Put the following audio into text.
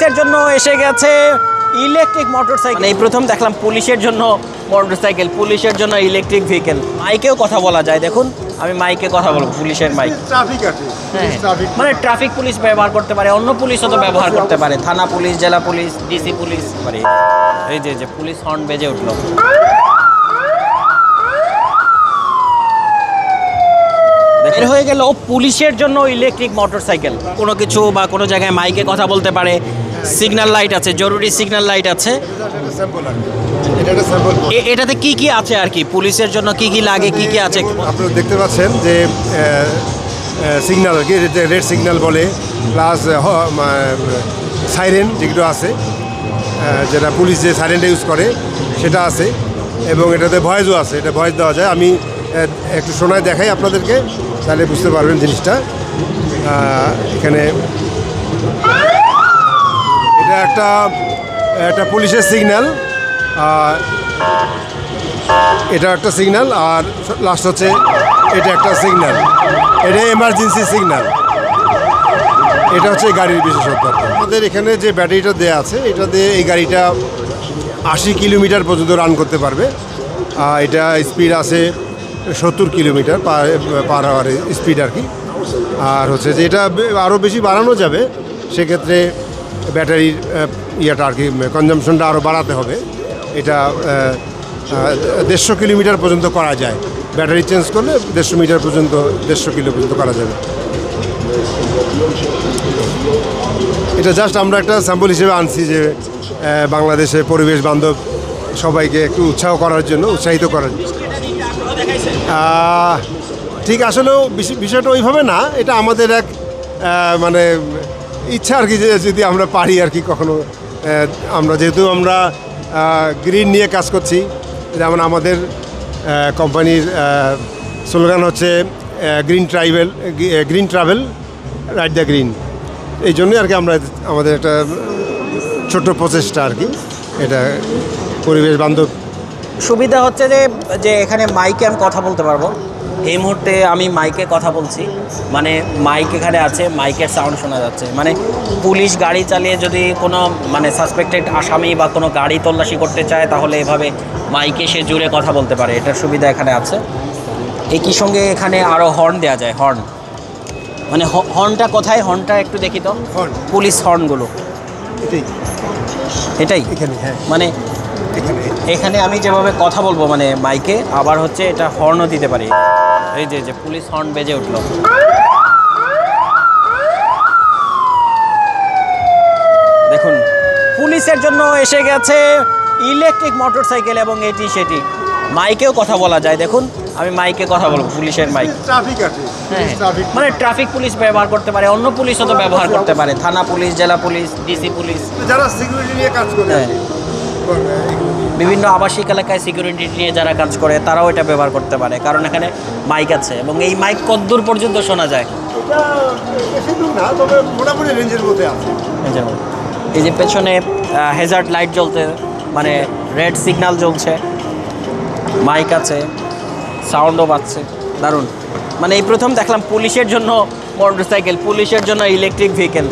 পুলিশের জন্য এসে গেছে ইলেকট্রিক মোটরসাইকেল। মানে এই প্রথম দেখলাম পুলিশের জন্য মোটরসাইকেল পুলিশের জন্য ইলেকট্রিক ভেহিকেল। মাইকেও কথা বলা যায় দেখুন আমি মাইকে কথা বলব পুলিশের মাইক। ট্রাফিক আছে হ্যাঁ মানে ট্রাফিক পুলিশ ব্যবহার করতে পারে অন্য পুলিশও তো ব্যবহার করতে পারে থানা পুলিশ জেলা পুলিশ ডিসি পুলিশ পারে এই যে যে পুলিশ হর্ন বেজে উঠল। হয়ে গেল পুলিশের জন্য ইলেকট্রিক মোটর সাইকেল কোনো কিছু বা কোনো জায়গায় মাইকে কথা বলতে পারে, সিগন্যাল লাইট আছে, জরুরি সিগন্যাল লাইট আছে। এটাতে কি কি আছে আর কি? পুলিশের জন্য কি কি লাগে, কি কি আছে? আপনারা দেখতে পাচ্ছেন যে সিগন্যাল আর কি রেড সিগন্যাল বলে, প্লাস সাইরেন যেগুলো আছে যেটা পুলিশ যে সাইরেনটা ইউজ করে, সেটা আছে, এবং এটাতে ভয়েসও আছে, এটা ভয়েস দেওয়া যায়। আমি একটু শোনায় দেখাই আপনাদেরকে, তাহলে বুঝতে পারবেন জিনিসটা। এখানে এটা একটা একটা পুলিশের সিগন্যাল এটা একটা সিগন্যাল আর লাস্ট হচ্ছে এটা একটা সিগন্যাল এটা এমার্জেন্সি সিগন্যাল এটা হচ্ছে গাড়ির বিশেষত্ব। আমাদের এখানে যে ব্যাটারিটা দেওয়া আছে, এটা দিয়ে এই গাড়িটা আশি কিলোমিটার পর্যন্ত রান করতে পারবে। এটা স্পিড আছে সত্তর কিলোমিটার পার আওয়ারের স্পিড আর কি। আর হচ্ছে যে এটা আরও বেশি বাড়ানো যাবে সেক্ষেত্রে ব্যাটারির ইয়েটা আর কি কনজামশনটা আরও বাড়াতে হবে। এটা দেড়শো কিলোমিটার পর্যন্ত করা যায়। ব্যাটারি চেঞ্জ করলে দেড়শো মিটার পর্যন্ত দেড়শো কিলো পর্যন্ত করা যাবে। এটা জাস্ট আমরা একটা স্যাম্পল হিসেবে আনছি যে আহ, বাংলাদেশে পরিবেশ বান্ধব সবাইকে একটু উৎসাহ করার জন্য উৎসাহিত করার জন্য। ঠিক আসলেও বিষ- বিষয়টা ওইভাবে না, এটা আমাদের এক মানে ইচ্ছা আর কি যে যদি আমরা পারি আর কি কখনো আমরা যেহেতু আমরা গ্রিন নিয়ে কাজ করছি, যেমন আমাদের কোম্পানির স্লোগান হচ্ছে green travel green travel, right the green. এই জন্যই আর কি আমরা আমাদের একটা ছোট্ট প্রচেষ্টা আর কি, এটা পরিবেশ বান্ধব সুবিধা হচ্ছে যে যে এখানে মাইকে আমি কথা বলতে পারব। এই মুহূর্তে আমি মাইকে কথা বলছি। মানে মাইক এখানে আছে মাইকের সাউন্ড শোনা যাচ্ছে। মানে পুলিশ গাড়ি চালিয়ে যদি কোনো মানে সাসপেক্টেড আসামি বা কোনো গাড়ি তল্লাশি করতে চায় তাহলে এভাবে মাইকে সে জুড়ে কথা বলতে পারে। এটার সুবিধা এখানে আছে। একই সঙ্গে এখানে আরও হর্ন দেওয়া যায় হর্ন মানে হর্নটা কোথায়? হর্নটা একটু দেখি তো। পুলিশ হর্নগুলো এটাই। এটাই। এখানে হ্যাঁ। মানে এখানে আমি যেভাবে কথা বলব মানে মাইকে আবার হচ্ছে এটা হর্নও দিতে পারি। এই যে যে পুলিশ হর্ন বেজে উঠল। দেখুন পুলিশের জন্য এসে গেছে ইলেকট্রিক মোটরসাইকেল এবং এটি সেটি। মাইকেও কথা বলা যায় দেখুন আমি মাইকে কথা বলব পুলিশের মাইক। ট্রাফিক আছে হ্যাঁ মানে ট্রাফিক পুলিশ ব্যবহার করতে পারে অন্য পুলিশও তো ব্যবহার করতে পারে। থানা পুলিশ জেলা পুলিশ ডিসি পুলিশ। যারা সিকিউরিটি নিয়ে কাজ করে হ্যাঁ। বিভিন্ন আবাসিক এলাকায় সিকিউরিটি নিয়ে যারা কাজ করে তারাও এটা ব্যবহার করতে পারে। কারণ এখানে মাইক আছে এবং এই মাইক কদ্দূর পর্যন্ত শোনা যায়? এই যে পেছনে হেজার্ট লাইট জ্বলতে মানে রেড সিগন্যাল জ্বলছে। মাইক আছে সাউন্ডও পাচ্ছে। দারুণ। মানে এই প্রথম দেখলাম পুলিশের জন্য মোটরসাইকেল পুলিশের জন্য ইলেকট্রিক ভেহিকেল